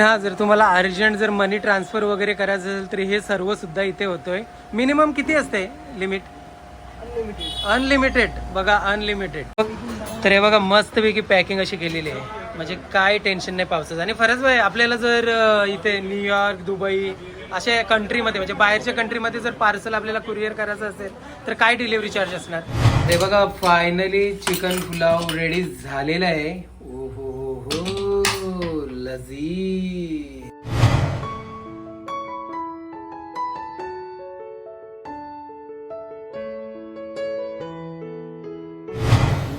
हा जर तुम्हाला अर्जंट जर मनी ट्रान्सफर वगैरे करायचं असेल तर हे सर्व सुद्धा इथे होतोय. मिनिमम किती असते लिमिट अनलिमिटेड बघा अनलिमिटेड तर हे बघा मस्तपैकी पॅकिंग अशी केलेली आहे. म्हणजे काय टेन्शन नाही पावसाचं. आणि फरच भाई आपल्याला जर इथे न्यूयॉर्क दुबई अशा कंट्रीमध्ये म्हणजे बाहेरच्या कंट्रीमध्ये जर पार्सल आपल्याला कुरिअर करायचं असेल तर काय डिलिव्हरी चार्ज असणार? हे बघा फायनली चिकन पुलाव रेडी झालेला आहे. Brasil.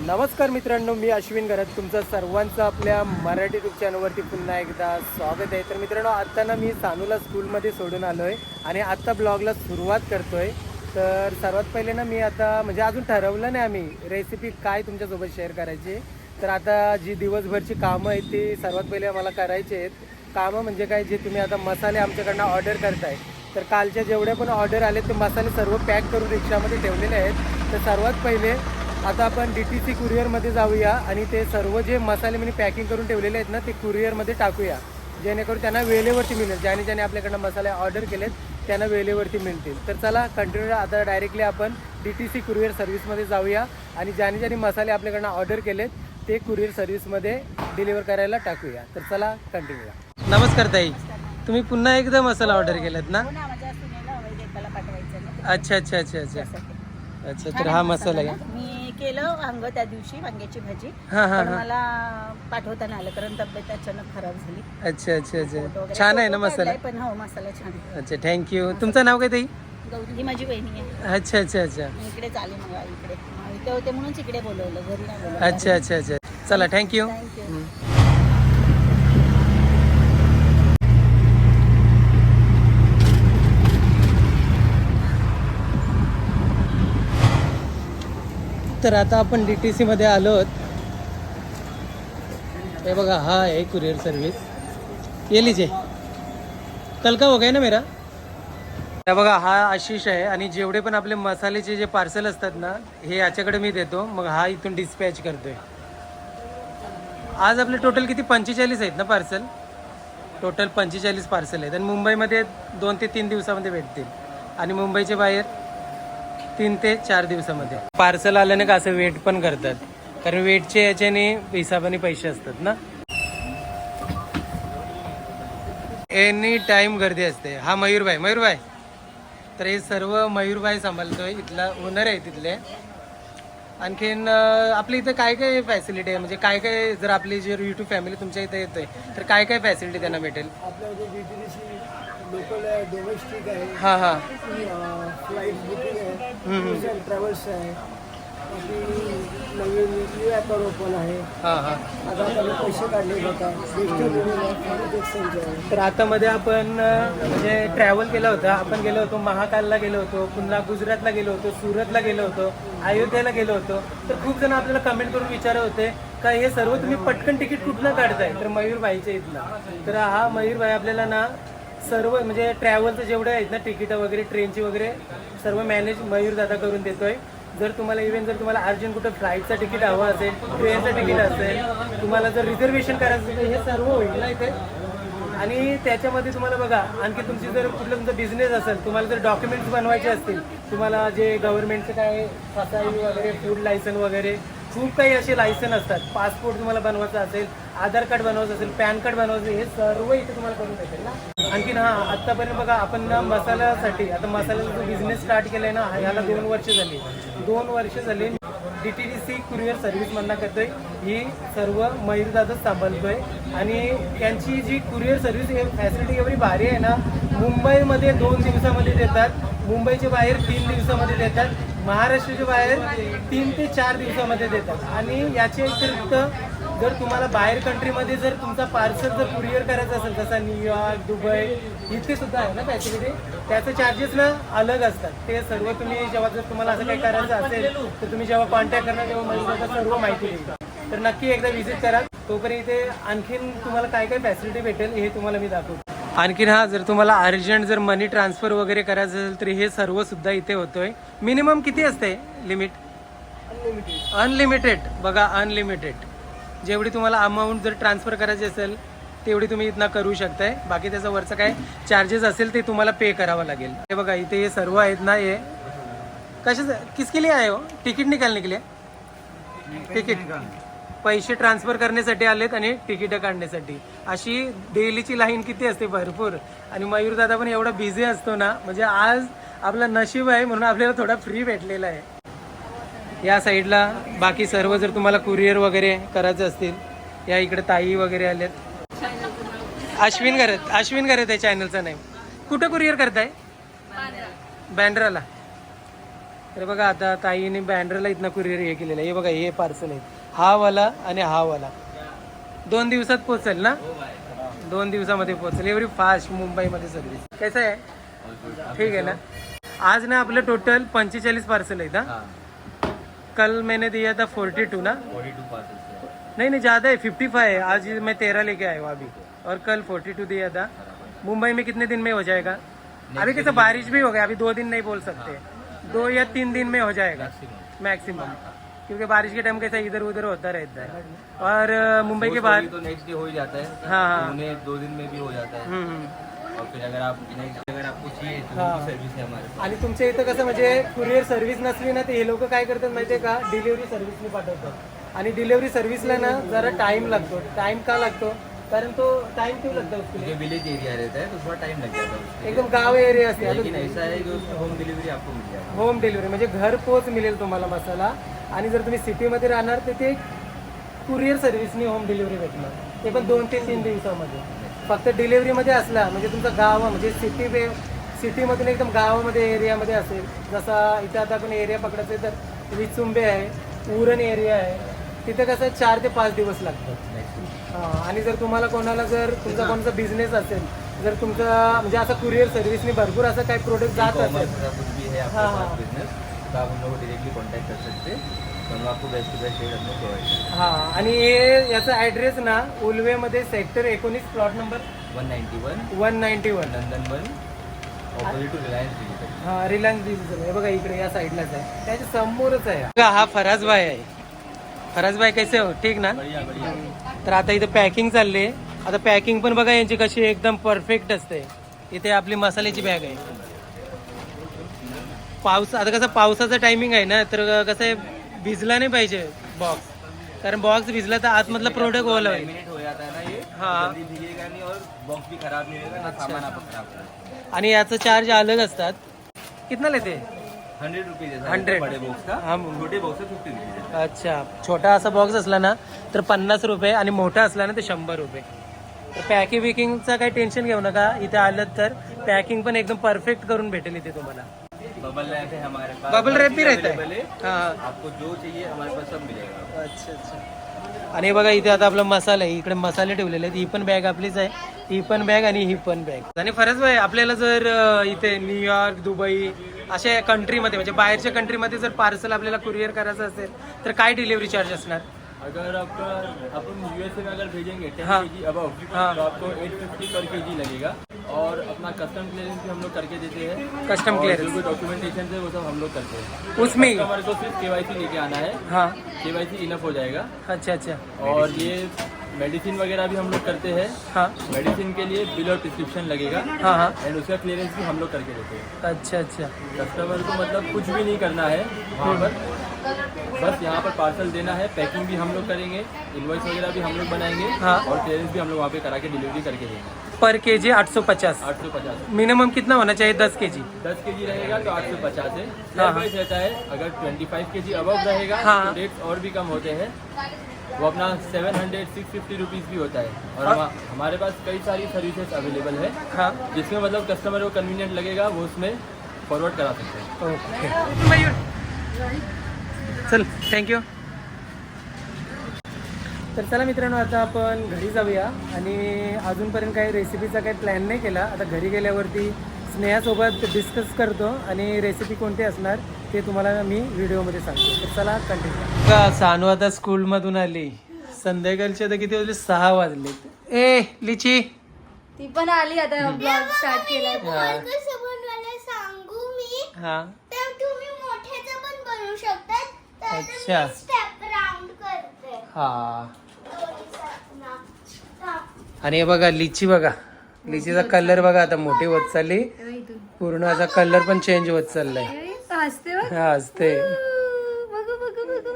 नमस्कार मित्रांनो मी अश्विन घरात तुमचं सर्वांचं आपल्या मराठी युट्यूब चॅनलवरती पुन्हा एकदा स्वागत आहे. तर मित्रांनो आत्ता ना मी सानूला स्कूलमध्ये सोडून आलो आहे आणि आत्ता ब्लॉगला सुरुवात करतो आहे तर सर्वात पहिले ना मी आता म्हणजे अजून ठरवलं नाही आम्ही रेसिपी काय तुमच्यासोबत शेअर करायची. तर आता जी दिवसभरची कामं आहेत ती सर्वात पहिले मला करायची आहेत. कामं म्हणजे काय? जे तुम्ही आता मसाले आमच्याकडनं ऑर्डर करताय. तर कालच्या जेवढ्या पण ऑर्डर आले ते मसाले सर्व पॅक करून रिक्षामध्ये ठेवलेले आहेत. तर सर्वात पहिले आता आपण डी टी सी कुरिअरमध्ये जाऊया आणि ते सर्व जे मसाले मी पॅकिंग करून ठेवलेले आहेत ना ते कुरिअरमध्ये टाकूया. जेणेकरून त्यांना वेळेवरती मिळेल. ज्याने ज्याने आपल्याकडनं मसाले ऑर्डर केलेत त्यांना वेळेवरती मिळतील. तर चला कंटिन्यू आता डायरेक्टली आपण डी टी सी कुरिअर सर्व्हिसमध्ये जाऊया. आणि ज्याने ज्याने मसाले आपल्याकडनं ऑर्डर केलेत ते कुरिअर सर्व्हिसमध्ये डिलिव्हर करायला टाकूया. तर चला कंटिन्यू नमस्कार ताई. तुम्ही पुन्हा एकदा मसाला ऑर्डर केलात ना? हो अच्छा अच्छा अच्छा अच्छा. अच्छा तर हा मसाला आहे मी केलं वांग त्या दिवशी वांग्याची भाजी. हा हा पण हा. मला पाठवता नाही आलं कारण तब्येत अचानक खराब झाली. अच्छा अच्छा अच्छा. छान आहे ना मसाला? पण हो मसाला छान आहे. अच्छा थँक्यू तुमचं नाव काय ताई? गौरी ही माझी बहिणी आहे. अच्छा अच्छा अच्छा. मी इकडे चाले मग इकडे. इथे होते म्हणूनच इकडे बोलवलं घरी नाही बोलवलं. अच्छा अच्छा अच्छा. चला थँक्यू थँक्यू तर आता आपण डी टी सीमध्ये आलो हे बघा हा आहे कुरिअर सर्व्हिस ये लीजिए. कल का हो गया ना मेरा? बघा हा आशिष आहे आणि जेवढे पण आपले मसाल्याचे जे पार्सल असतात ना हे याच्याकडे मी देतो. मग हा इथून डिस्पॅच करतोय. आज आपले टोटल किती? पंचेचाळीस आहेत ना पार्सल टोटल पंचेचाळीस पार्सल आहेत. आणि मुंबईमध्ये दोन ते तीन दिवसामध्ये भेटतील. आणि मुंबईच्या बाहेर तीन ते चार दिवसामध्ये. पार्सल आल्याने का असं वेट पण करतात. कारण वेटचे याच्याने हिसाबाने पैसे असतात ना. एनी टाइम गर्दी असते. हा मयूरभाई मयूरभाई. तर हे सर्व मयूरभाई सांभाळतोय. इथला ओनर आहे तिथले. आणखीन आपल्या इथं काय काय फॅसिलिटी आहे? म्हणजे काय काय जर आपली जर युट्यूब फॅमिली तुमच्या इथे येतोय तर काय काय फॅसिलिटी त्यांना भेटेल? लोकल आहे डोमेस्टिक आहे. हां हां. फ्लाईट बुकिंग आहे ट्रॅव्हल्स आहे. नवीन न्यू अकाउंट ओपन आहे. हां हां. आता पैसे काढले तर आता मध्ये आपण म्हणजे ट्रॅव्हल केलं होतं. आपण गेलो होतो महाकालला गेलो होतो पुन्हा गुजरातला गेलो होतो सुरतला गेलो होतो अयोध्येला गेलो होतो. तर खूप जण आपल्याला कमेंट करून विचारत होते का हे सर्व तुम्ही पटकन तिकीट कुठनं काढताय? तर मयूरबाईच्या इथलं तर हा मयूरबाई आपल्याला ना सर्व म्हणजे ट्रॅव्हलचं जेवढे आहेत ना तिकीटं वगैरे ट्रेनची वगैरे सर्व मॅनेज मयूर दादा करून देतोय. जर तुम्हाला इव्हन जर तुम्हाला अर्जंट कुठं फ्लाईटचं तिकीट हवं असेल ट्रेनचं तिकीट असेल तुम्हाला जर रिझर्वेशन करायचं असेल तर हे सर्व होईल ना इथे. आणि त्याच्यामध्ये तुम्हाला बघा आणखी तुमची जर कुठलं तुमचा बिझनेस असेल तुम्हाला जर डॉक्युमेंट्स बनवायचे असतील तुम्हाला जे गव्हर्नमेंटचं काय फसाई वगैरे फूड लायसन वगैरे खूप काही असे लायसन असतात. पासपोर्ट तुम्हाला बनवायचं असेल आधार कार्ड बनवायचं असेल पॅन कार्ड बनवायचं हे सर्व इथे तुम्हाला करून भेटेल ना. आणखीन हा आत्तापर्यंत बघा आपण ना मसाल्यासाठी आता मसाल्याचा जो बिझनेस स्टार्ट केलाय ना ह्याला दोन वर्ष झाली. दोन वर्ष झाली. D T D C courier service म्हणणं करतोय. ही सर्व मयूरदादाच सांभाळतोय. आणि त्यांची जी कुरिअर सर्व्हिस फॅसिलिटी एवढी भारी आहे ना मुंबईमध्ये दोन दिवसामध्ये देतात. मुंबईच्या बाहेर तीन दिवसामध्ये देतात. महाराष्ट्राच्या बाहेर तीन ते चार दिवसामध्ये देतात. आणि याच्या व्यतिरिक्त जर तुम्हाला बाहेर कंट्रीमध्ये जर तुमचा पार्सल जर कुरिअर करायचा असेल जसा न्यूयॉर्क दुबई इथे सुद्धा आहे ना फॅसिलिटी त्याचे चार्जेस ना अलग असतात. ते सर्व तुम्ही जेव्हा जर तुम्हाला असं काही करायचं असेल तर तुम्ही जेव्हा कॉन्टॅक्ट करणार तेव्हा मला सर्व माहिती देईल. तर नक्की एकदा व्हिजिट करा. तोपर्यंत इथे आणखीन तुम्हाला काय काय फॅसिलिटी भेटेल हे तुम्हाला मी दाखवतो. आणखीन हा जर तुम्हाला अर्जंट जर मनी ट्रान्सफर वगैरे करायचं असेल तर हे सर्व सुद्धा इथे होतोय. मिनिमम किती असते? लिमिट अनलिमिटेड अनलिमिटेड बघा अनलिमिटेड जेवढी तुम्हाला अमाऊंट जर ट्रान्सफर करायची असेल तेवढी तुम्ही इथनं करू शकताय. बाकी त्याचं वरचं काय चार्जेस असेल ते तुम्हाला पे करावं लागेल. हे बघा इथे हे सर्व आहेत ना हे. कशाच? किसके लिए आहे हो? तिकीट निकालने के लिए तिकीट पैसे ट्रान्सफर करण्यासाठी आलेत आणि तिकीटं काढण्यासाठी. अशी डेलीची लाईन किती असते भरपूर. आणि मयूर दादा पण एवढा बिझी असतो ना म्हणजे आज आपलं नशीब आहे म्हणून आपल्याला थोडा फ्री भेटलेला आहे. या साईडला बाकी सर्व जर तुम्हाला कुरिअर वगैरे करायचं असतील या इकडे ताई वगैरे आलेत. अश्विन करत अश्विन करत आहे चॅनलचं नाही कुठं कुरिअर करताय? बँड्राला तर बघा आता ताईने बँड्राला इथनं कुरिअर हे केलेलं आहे. हे बघा हे पार्सल आहे. हा वाला आणि हा वाला. दोन दिवसात पोचेल ना? दोन दिवसामध्ये पोचेल एवढी फास्ट मुंबईमध्ये सर्व्हिस कसं आहे ठीक है ना? आज ना आपलं टोटल पंचेचाळीस पार्सल आहेत हा? कल मैंने दिया था फोर्टी टू ना नहीं नहीं ज़्यादा है फिफ्टी फाइव है। आज मैं तेरह लेके आया हूँ अभी। और कल फोर्टी टू दिया था। मुंबई में कितने दिन में हो जाएगा? अभी कैसे बारिश भी हो गया अभी दो दिन नहीं बोल सकते। दो या तीन दिन में हो जाएगा। मैक्सिमम क्योंकि बारिश के टाइम कैसा इधर उधर होता रहता है। और मुंबई के बाहर तो नेक्स्ट डे हो ही जाता है। हाँ हाँ। दो दिन में भी हो जाता है. और फिर अगर आप नेक्स्ट अगर आपको चाहिए तो हाँ. सर्विस है हमारे आणि तुमच्या इथं कसं म्हणजे कुरिअर सर्व्हिस नसली ना ते हे लोक काय करतात माहितीये का? डिलिव्हरी सर्व्हिसने पाठवतात. आणि डिलिव्हरी सर्व्हिसला ना जरा टाइम लागतो. टाइम का लागतो? कारण तो टाइम क्यों लगता है उसके लिए. विलेज एरिया रहता है तो थोड़ा टाइम लग जाता है एकदम गाव एरिया असते. लेकिन ऐसा है कि होम डिलीवरी आपको मिल जाएगा होम डिलिव्हरी म्हणजे घर पोच मिळेल तुम्हाला मसाला. आणि जर तुम्ही सिटीमध्ये राहणार तर ते कुरिअर सर्व्हिसनी होम डिलिव्हरी भेटणार. ते पण दोन ते तीन दिवसामध्ये. फक्त डिलिव्हरीमध्ये असला म्हणजे तुमचं गाव म्हणजे सिटी वे सिटीमधून एकदम गावामध्ये एरियामध्ये असेल. जसा इथे आता आपण एरिया पकडायचे तर विचुंबे आहे उरण एरिया आहे. तिथे कसं चार ते पाच दिवस लागतात. हा, आणि जर तुम्हाला कोणाला जर तुमचा कोणाचा बिझनेस असेल जर तुमचा म्हणजे असं कुरिअर सर्व्हिसनी भरपूर असं काही प्रोडक्ट जात असेल. है तो आप हम लोग को डायरेक्टली कॉन्टैक्ट कर सकते हैं तो हम आपको बेस्ट टू बेस्ट रेट अपने प्रोवाइड करेंगे हा आणि हे याचा ऍड्रेस ना उल्वेमध्ये सेक्टर एकोणीस plot number one ninety one one ninety one Nandan one. Opposite to Reliance digital हा रिलायन्स डिजिटल हे बघा इकडे या साईडलाच आहे. त्याच्या समोरच आहे. बघा, हा फराज भाई आहे. फराज भाई कैसे हो? ठीक ना? बढ़िया बढ़िया. तर आता इथे पॅकिंग चालली आहे. आता पॅकिंग पण बघा यांची कशी एकदम परफेक्ट असते. इथे आपली मसाल्याची बॅग आहे. पाऊस आता कसं पावसाचा टायमिंग आहे ना तर कसं आहे भिजला नाही पाहिजे बॉक्स कारण बॉक्स भिजला तर आतमधला प्रोडक्ट ओला होईल मिनट हो जाता है ना ये हाँ. जल्दी भीगेगा नहीं और बॉक्स भी खराब नहीं होगा ना सामान आपका खराब होगा आणि याचं चार्ज अलग असतात. कितना लेते हंड्रेड रुपीज है 100. बड़े बॉक्स का? हाँ. छोटे बॉक्स फिफ्टी रुपीज अच्छा. छोटा असा बॉक्स असला ना तर पन्नास रुपये आणि मोठा असला ना तर शंभर रुपये. तर पॅकिंग विकिंगचा काही टेन्शन घेऊ नका. इथे आलं तर पॅकिंग पण एकदम परफेक्ट करून भेटेल इथे तुम्हाला. बबल रैप है हमारे पास। बबल रैप भी रहता है। है आपको जो चाहिए हमारे पास सब मिलेगा। अच्छा अच्छा। आणि बघा इथे आता आपला मसाला आहे. इकडे मसाले ठेवलेले आहेत. ही पण बॅग आपलीच आहे. ही पण बॅग आणि ही पण बॅग आणि फरज भाई आपल्याला जर इथे न्यूयॉर्क दुबई अशा कंट्रीमध्ये म्हणजे बाहेरच्या कंट्रीमध्ये जर पार्सल आपल्याला कुरिअर करायचं असेल तर काय डिलिव्हरी चार्ज असणार? अगर आपका अपन यूएसए में अगर भेजेंगे टेन हाँ. के जी अबव हाँ. तो आपको एट फिफ्टी पर के जी लगेगा। और अपना कस्टम क्लियरेंस भी हम लोग करके देते हैं। कस्टम क्लियरेंस जो डॉक्यूमेंटेशन है वो सब हम लोग करते हैं। उसमें ही कस्टमर को सिर्फ़ केवाईसी लेके आना है। हाँ। के इनफ हो जाएगा। अच्छा अच्छा। और ये मेडिसिन वगैरह भी हम लोग करते हैं। हाँ। मेडिसिन के लिए बिल और प्रिस्क्रिप्शन लगेगा। हाँ हाँ। एंड उसका क्लियरेंस भी हम लोग करके देते हैं। अच्छा अच्छा। कस्टमर को मतलब कुछ भी नहीं करना है। वहाँ पर बस यहाँ पर पार्सल देना है पैकिंग भी हम लोग करेंगे इनवॉइस वगैरह भी हम लोग बनाएँगे हाँ। और क्लियरेंस भी हम लोग वहाँ पे करा के डिलीवरी करके देंगे। पर के जी आठ सौ पचास। आठ सौ पचास। मिनिमम कितना होना चाहिए? दस के जी दस के जी रहेगा तो आठ सौ पचास है। हाँ। रहता है। अगर ट्वेंटी फाइव के जी अब रहेगा हाँ। तो रेट्स और भी कम होते हैं। वो अपना seven hundred six fifty rupees भी होता है। और हाँ। हमारे पास कई सारी सर्विसेज़ अवेलेबल है। हाँ। जिसमें मतलब कस्टमर को कन्वीनियंट लगेगा वो उसमें फॉरवर्ड करा सकते हैं। ओके चल थँक्यू तर चला मित्रांनो आता आपण घरी जाऊया. आणि अजूनपर्यंत काही रेसिपीचा काही प्लॅन नाही केला. आता घरी गेल्यावरती स्नेहासोबत डिस्कस करतो आणि रेसिपी कोणती असणार ते तुम्हाला मी व्हिडिओमध्ये सांगतो. तर चला कंटिन्यू सानू आता स्कूलमधून आली. संध्याकाळचे आता किती वाजले? सहा वाजले. ए लिची. ती पण आली आता ब्लॉग स्टार्ट केलाय हा कसं बनवायला सांगू मी हा तर तुम्ही मोठ्याचं पण बनवू शकता तर आता अच्छा. हा. आणि हे बघा लिची बघा. लिचीचा कलर बघा आता मोठी होत चालली पूर्ण असा कलर पण चेंज होत चाललाय. हसते बघ. हा असते बघू बघू बघू बघू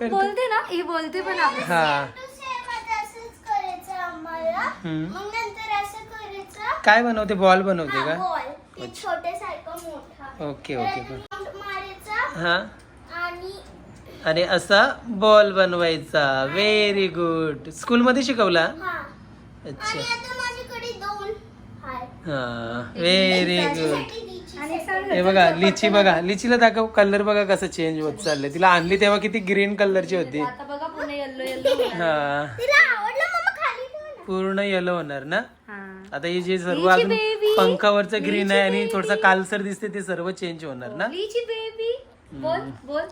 बघू बोलते ना हे बोलते पण आपण. हा. सेम आता असंच करायचं आम्हाला हम्म. मग नंतर असं करायचं काय बनवते? बॉल बनवते का? ओके ओके हा? आणि असा बॉल बनवायचा. व्हेरी गुड स्कूल मध्ये शिकवला? हा. अच्छा. आणि आता माझ्याकडे दोन हाय हा. व्हेरी गुड त्याच्यासाठी लिची आणि एक सांग हे बघा लिची बघा. लिचीला दाखव कलर बघा कसं चेंज होत चाललंय. तिला आणली तेव्हा किती ग्रीन कलरची होती. आता बघा पुन्हा येल्लो येल्लो हा. तिला आवडलं मम्मा खाली ठेव ना. पूर्ण येलो होणार ना? हा. आता हे जे सर्व अजून. पंखावरचं ग्रीन आहे आणि थोडसा. कालसर दिसते ते सर्व चेंज होणार ना? लीची बेबी बोल बोल.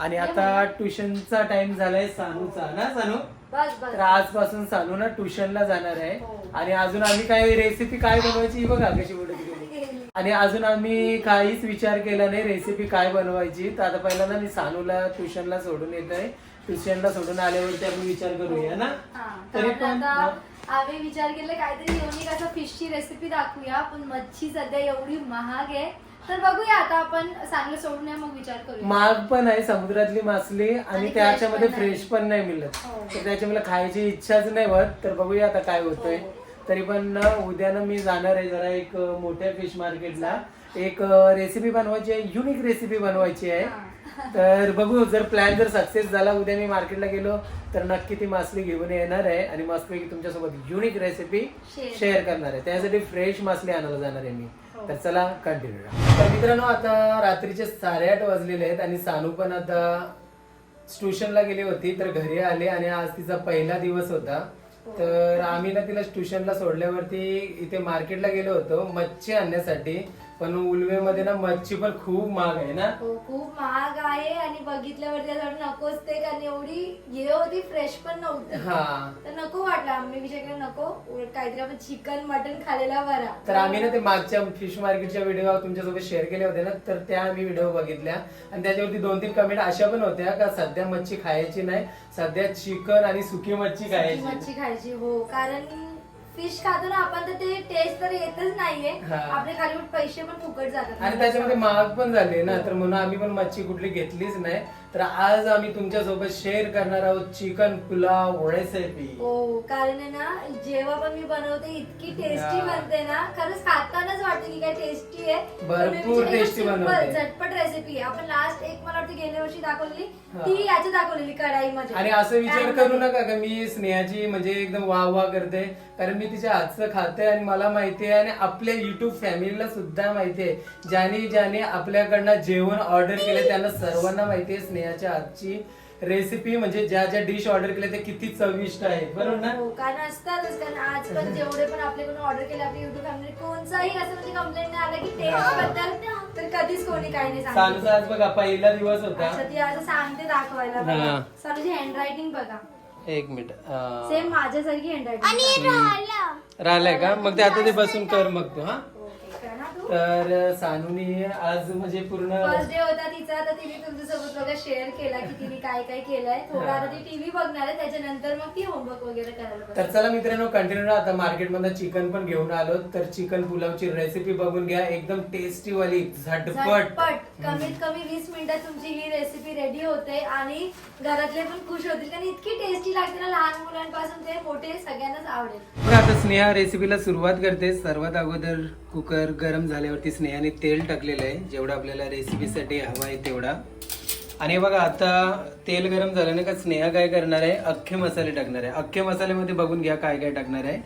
आणि आता ट्युशनचा टाइम झालाय सानूचा ना सानू? बस बस. तर आजपासून सानू ना ट्युशनला जाणार आहे. आणि अजून आम्ही काय रेसिपी काय बनवायची ही बघा कशी बोलत गेली आणि अजून आम्ही काहीच विचार केला नाही रेसिपी काय बनवायची. तर आता पहिला ना मी सानूला ट्युशनला सोडून येत आहे. ट्युशनला सोडून आल्यावरती आपण विचार करूया ना? हा, तरी पण आम्ही विचार केला काहीतरी युनिक असं फिशची रेसिपी दाखवूया. पण मच्छी सध्या एवढी महाग आहे. तर बघूया आता आपण चांगलं सोडून या मग विचार करूया. महाग पण आहे समुद्रातली मासली आणि आणि त्याच्यामध्ये fresh पण फ्रेश पण नाही मिळत. हो. तर त्याच्यामुळे खायची इच्छाच नाही होत तर बघूया आता काय होतंय. तरी पण ना उद्या ना मी जाणार आहे जरा एक अं, मोठ्या फिश मार्केटला एक रेसिपी बनवायची आहे युनिक रेसिपी बनवायची आहे. तर बघू जर प्लॅन जर सक्सेस झाला उद्या मी मार्केटला गेलो तर नक्की ती मासली घेऊन येणार आहे आणि मस्तपैकी तुमच्यासोबत युनिक रेसिपी. शेअर करणार आहे. त्यासाठी फ्रेश मासली आणायला जाणार आहे मी. तर चला कंटिन्यू तर मित्रांनो आता रात्रीचे साडेआठ वाजलेले आहेत आणि सानू पण आता ट्युशनला गेली होती तर घरी आले आणि आज तिचा पहिला दिवस होता. तर आम्ही ना तिला ट्युशनला सोडल्यावरती इथे मार्केटला गेलो होतो मच्छी आणण्यासाठी. पण उलवेमध्ये ना मच्छी पण खूप महाग आहे ना? हो खूप महाग आहे आणि बघितल्यावरती असं वाटलं नकोच ते कारण एवढी हे होती फ्रेश पण नव्हती. हा. तर नको वाटलं आम्ही विचार केला नको. उलट काहीतरी आपण चिकन मटन खालेला बरा. तर आम्ही ना ते मागच्या फिश मार्केटच्या व्हिडिओ तुमच्यासोबत शेअर केले होते ना तर त्या आम्ही व्हिडिओ बघितल्या. आणि त्याच्यावरती दोन तीन कमेंट अशा पण होत्या का सध्या मच्छी खायची नाही सध्या चिकन आणि सुकी मच्छी सुकी खायची. मच्छी खायची हो. कारण फिश खातो ना आपण तर ते टेस्ट तर येतच नाहीये. हा. आपले खाली पैसे पण फुकट जातात. आणि त्याच्यामध्ये महाग पण झाले ना तर म्हणून आम्ही पण मच्छी कुठली घेतलीच नाही. तर आज आम्ही तुमच्यासोबत शेअर करणार आहोत चिकन पुलाव रेसिपी हो कारण आहे ना जेव्हा पण मी बनवते इतकी टेस्टी. बनते ना खरंच खातानाच वाटते की काय टेस्टी आहे भरपूर पण मी विचार- tasty एकदम simple, बनवते. झटपट रेसिपी आपण लास्ट एक मला वाटतं गेल्या वर्षी दाखवलेली हा. ती याची दाखवलेली कढाईमध्ये आणि असं विचार करू. नका का मी स्नेहाची म्हणजे एकदम वाह वाह करते कारण मी तिच्या हातचं खाते आणि मला माहिती आहे आणि आपल्या युट्यूब फॅमिलीला सुद्धा माहिती आहे ज्याने ज्याने आपल्याकडनं जेवण ऑर्डर केले त्यांना सर्वांना माहिती आहे स्नेहाच्या हातची रेसिपी म्हणजे ज्या ज्या डिश ऑर्डर केल्या त्या किती चविष्ट आहेत बरोबर ना? हो कारण असतातच कारण आज पण जेवढे पण आपल्याकडून ऑर्डर केले आपल्या युट्यूब फॅमिली कोणताही असं म्हणजे कंप्लेंट नाही आला की टेस्टबद्दल तर कधीच कोणी काही नाही सांगितलं आज बघा पहिला दिवस होता. अच्छा ती असं सांगते दाखवायला हा. बघा हँडरायटिंग बघा. एक मिनिट अं, सेम माझ्यासारखी हँडरायटिंग आणि राहिला राहिलाय का? मग ते आता ते बसून कर मग तू हा? तर सानूनी आज म्हणजे पूर्ण फर्स्ट डे होता तिचा तर तिने तुमच्यासोबत बघा शेअर केला की तिने काय काय केलंय. थोडा आता ती टीव्ही बघणार आहे त्याच्यानंतर मग ती होमवर्क वगैरे करायला. तर चला मित्रांनो कंटिन्यू आता मार्केटमध्ये चिकन पण घेऊन आलो. तर चिकन पुलावची रेसिपी बघून घ्या. एकदम टेस्टी वाली झटपट. झटपट. कमीत कमी वीस मिनिटात तुमची ही रेसिपी रेडी होते आणि घरातले पण खुश होतील. कारण इतकी टेस्टी लागते ना लहान मुलांपासून ते मोठे सगळ्यांनाच आवडेल. आता स्नेहा रेसिपीला सुरुवात करते. सर्वात अगोदर कुकर गरम झाल्यावरती स्नेहाने तेल टाकलेलं आहे. जेवढं आपल्याला रेसिपीसाठी हवं आहे तेवढा. आणि हे बघा आता तेल गरम झालं ना का स्नेहा काय करणार आहे? अख्खे मसाले टाकणार आहे. अख्खे मसाल्यामध्ये बघून घ्या काय काय टाकणार आहे.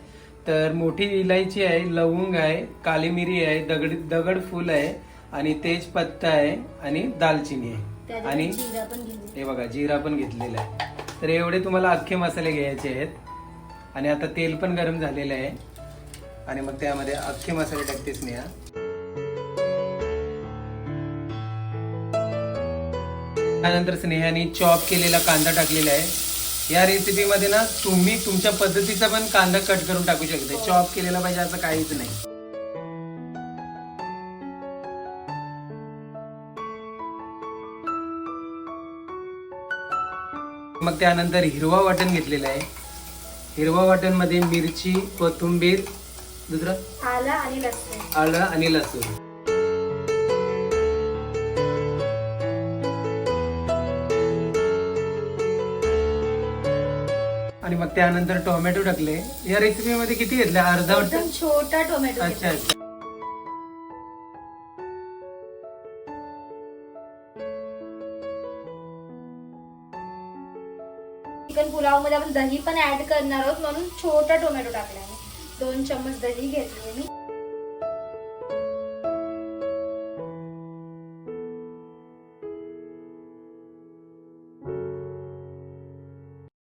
तर मोठी इलायची आहे लवंग आहे काली मिरी आहे दगड दगड फूल आहे आणि तेजपत्ता आहे आणि दालचिनी आहे. आणि हे बघा जिरा पण घेतलेला आहे. तर एवढे तुम्हाला अख्खे मसाले घ्यायचे आहेत. आणि आता तेल पण गरम झालेलं आहे. आणि मग त्यामध्ये अख्खे मसाले टाकते स्नेहा. त्यानंतर स्नेहाने चॉप केलेला कांदा टाकलेला आहे. या रेसिपीमध्ये ना तुम्ही तुमच्या पद्धतीचा पण कांदा कट करून टाकू शकता. चॉप केलेला पाहिजे असं काहीच नाही. मग त्यानंतर हिरवा वाटण घेतलेला आहे. हिरवा वाटणमध्ये मिरची कोथिंबीर दुसरं? आला आणि लसूण. त्यानंतर टोमॅटो टाकले. या रेसिपी मध्ये किती घेतले अर्धा एकदम छोटा टोमॅटो अच्छा घेतला. अच्छा. चिकन पुलावमध्ये आपण दही पण ऍड करणार आहोत म्हणून छोटा टोमॅटो टाकला आहे दोन चम्मच दही घेतली मी.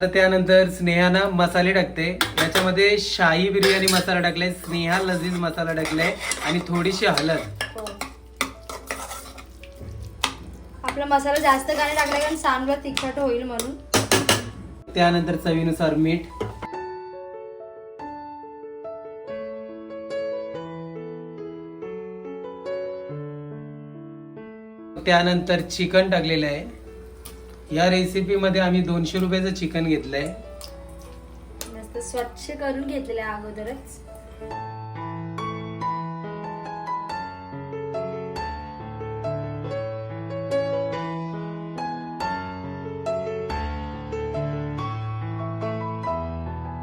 तर त्यानंतर स्नेहानं मसाले टाकते. याच्यामध्ये शाही बिर्याणी मसाला टाकलाय स्नेहा लजीज मसाला टाकलाय आणि थोडीशी हळद हो. आपला मसाला जास्त का नाही टाकला कारण सांबर तिखट होईल म्हणून. त्यानंतर चवीनुसार मीठ. त्यानंतर चिकन टाकलेलं आहे. या रेसिपी मध्ये आम्ही दोनशे रुपयाचं चिकन घेतलंय. मस्त स्वच्छ करून घेतलेलं आहे अगोदरच.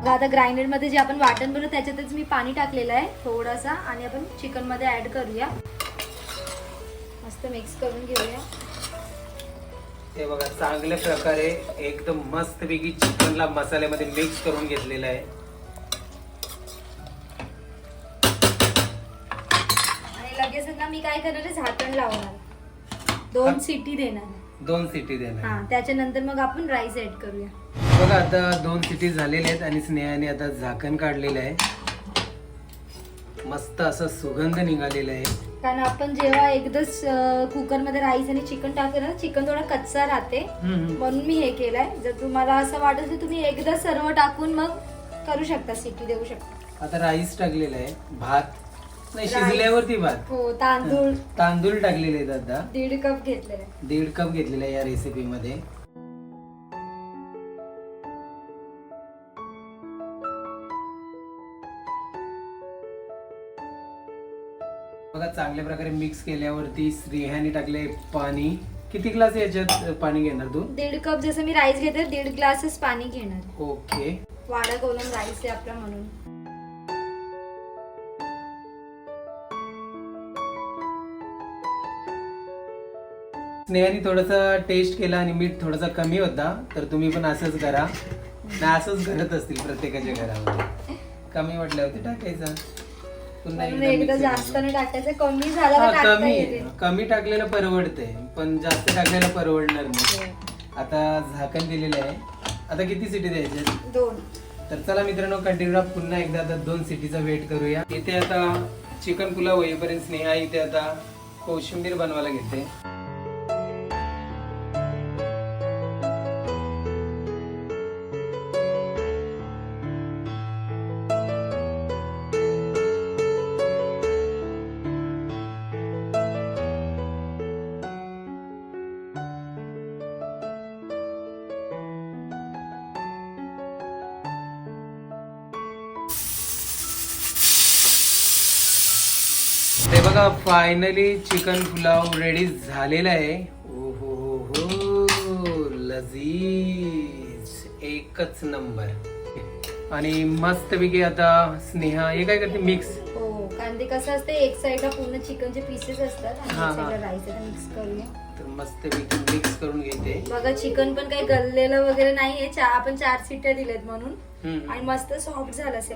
आता ग्राइंडरमध्ये जे आपण वाटण बनवू त्याच्यातच मी पाणी टाकलेलं आहे थोडासा आणि आपण चिकनमध्ये ऍड करूया. मस्त मिक्स करून घेऊया. हे बघा चांगल्या प्रकारे एकदम मस्तपैकी चिकनला मसाल्यामध्ये मिक्स करून घेतलेलं आहे. लगेच मी काय करणार झाकण लावणार. दोन सिटी देणार. दोन सिटी देणार. हा त्याच्यानंतर मग आपण राईस ऍड करूया. बघा आता दोन सिटी झालेल्या आहेत आणि स्नेहाने आता झाकण काढलेलं आहे. मस्त असा सुगंध निघालेला आहे. कारण आपण जेव्हा एकदाच कुकरमध्ये राईस आणि चिकन टाकलं ना चिकन थोडा कच्चा राहते. म्हणून मी हे केलंय. जर तुम्हाला असं वाटत तर तुम्ही एकदा सर्व टाकून मग करू शकता सिटी देऊ शकता. आता राईस टाकलेला आहे भात. नाही शिजल्यावरती भात. हो तांदूळ. तांदूळ टाकलेले आता. दीड कप घेतलेला. आहे दीड कप घेतलेला या रेसिपी मध्ये. चांगल्या प्रकारे मिक्स केल्यावरती स्नेहाने टाकले पाणी. किती ग्लास याच्यात पाणी घेणार तू? दीड कप जसं मी राईस घेते दीड ग्लासच पाणी घेणार. ओके. वाडा कोलम राईस आहे आपला म्हणून. स्नेहाने थोडासा टेस्ट केला आणि मीठ थोडासा कमी होता तर तुम्ही पण असंच करा. असंच करत असतील प्रत्येकाच्या घरामध्ये. कमी वाटल्यावरती टाकायचं. पुन्हा म्हणून एकदा एकदा mix जास्त करायचं. नाही टाकायचं कमी झालं हा तर टाकता कमी येते. कमी टाकलेलं परवडते पण जास्त टाकलेलं परवडणार नाही. हो. आता झाकण दिलेलं आहे. आता किती सिटी द्यायचे? दोन. तर चला मित्रांनो कंटिन्यू पुन्हा एकदा आता दोन सिटीचा वेट करूया. इथे आता चिकन पुलाव होईपर्यंत स्नेहा इथे आता कोशिंबीर बनवायला घेते. ते बघा फायनली चिकन पुलाव रेडी झालेला आहे. ओ हो हो. हो लजीज एकच नंबर. आणि मस्तपैकी आता स्नेहा हे काय करते? मिक्स हो कारण ते कसं असते एक साईडला पूर्ण चिकनचे पीसेस असतात आणि हा, हा. राईस मिक्स करूया तर मस्तपैकी मिक्स करून घेते. बघा चिकन पण काही गललेलं वगैरे नाहीये. चा- आपण चार सिट्या दिल्यात म्हणून. हम्म. आणि मस्त सॉफ्ट झालं असेल.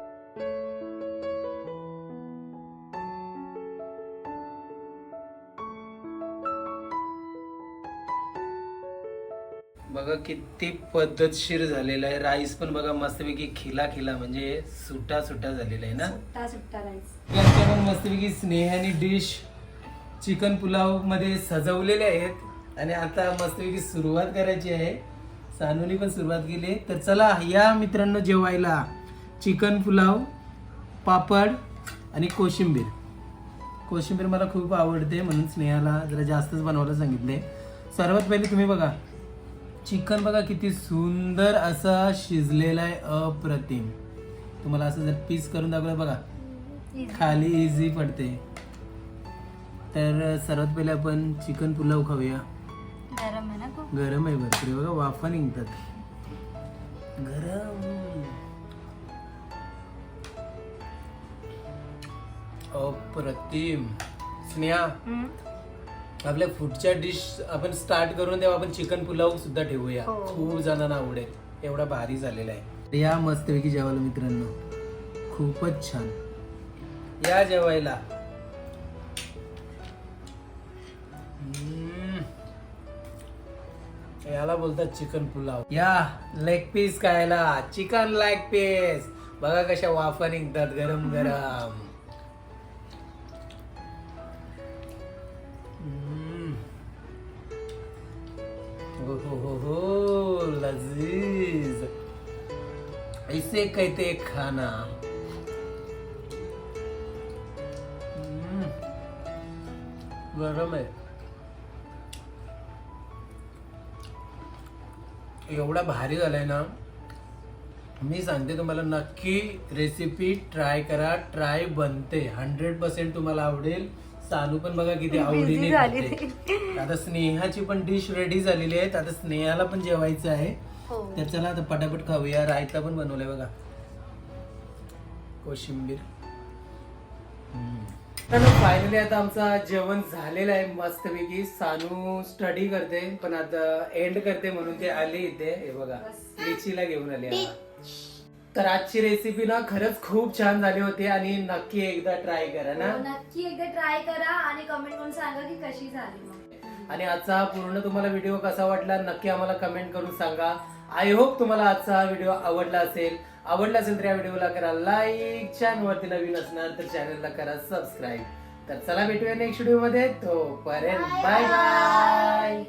बघा किती पद्धतशीर झालेला आहे. राईस पण बघा मस्तपैकी खिला खिला म्हणजे सुटा सुटा झालेला आहे ना? सुट्टा सुट्टा राईस यांच्या पण मस्तपैकी स्नेहाने डिश चिकन पुलावमध्ये सजवलेले आहेत. आणि आता मस्तपैकी सुरुवात करायची आहे. सानूनी पण सुरुवात केली तर चला या मित्रांनो जेवायला. चिकन पुलाव पापड आणि कोशिंबीर. कोशिंबीर मला खूप आवडते म्हणून स्नेहाला जरा जास्तच बनवायला सांगितले. सर्वात पहिले तुम्ही बघा चिकन बघा किती सुंदर असा शिजलेला आहे अप्रतिम. तुम्हाला असं जर पीस करून दाखवलं बघा. खाली इझी पडते. तर सर्वात पहिले आपण चिकन पुलाव खाऊया. गरम आहे ना खूप? गरम आहे भरपूर. बघा वाफा निघतात. गरम. अप्रतिम. स्नेहा आपल्या पुढच्या डिश आपण स्टार्ट करून तेव्हा आपण चिकन पुलाव सुद्धा ठेवूया. हो. खूप जणांना आवडेल. एवढा भारी झालेला आहे. या मस्तपैकी जेवायला मित्रांनो. खूपच छान. या जेवायला. हम्म. याला बोलतात चिकन पुलाव या लेग पीस खायला. चिकन लेग पीस बघा कशा वाफा निघतात गरम गरम हो हो हो हो लजीज. ऐसे कहते खाना. गरम आहे. एवढा भारी झालाय ना. मी सांगते तुम्हाला नक्की रेसिपी ट्राय करा. ट्राय बनते. हंड्रेड पर्सेंट तुम्हाला आवडेल. सानू पण बघा किती आवडीने. आता स्नेहाची पण डिश रेडी झालेली आहे. आता स्नेहाला पण जेवायचं आहे. हो. तर चला आता पटापट खाऊया. रायता पण बनवलाय बघा. कोशिंबीर. फायनली आता आमचा जेवण झालेलं आहे मस्तपैकी. सानू स्टडी करते पण आता एंड करते म्हणून ते आले इथे. हे बघा लिचीला घेऊन आले. तर आजची रेसिपी ना खरंच खूप छान झाली होती आणि नक्की एकदा ट्राय करा ना. हो, नक्की एकदा ट्राय करा आणि कमेंट करून सांगा की कशी झाली मग. आणि आजचा हा पूर्ण तुम्हाला व्हिडिओ कसा वाटला नक्की आम्हाला कमेंट करून सांगा. आय होप तुम्हाला आजचा हा व्हिडिओ आवडला असेल. आवडला असेल तर या व्हिडिओला करा लाईक चॅनलवरती नवीन असणार तर चॅनलला करा सबस्क्राईब तर चला भेटूया नेक्स्ट व्हिडिओमध्ये तो पर्यंत बाय बाय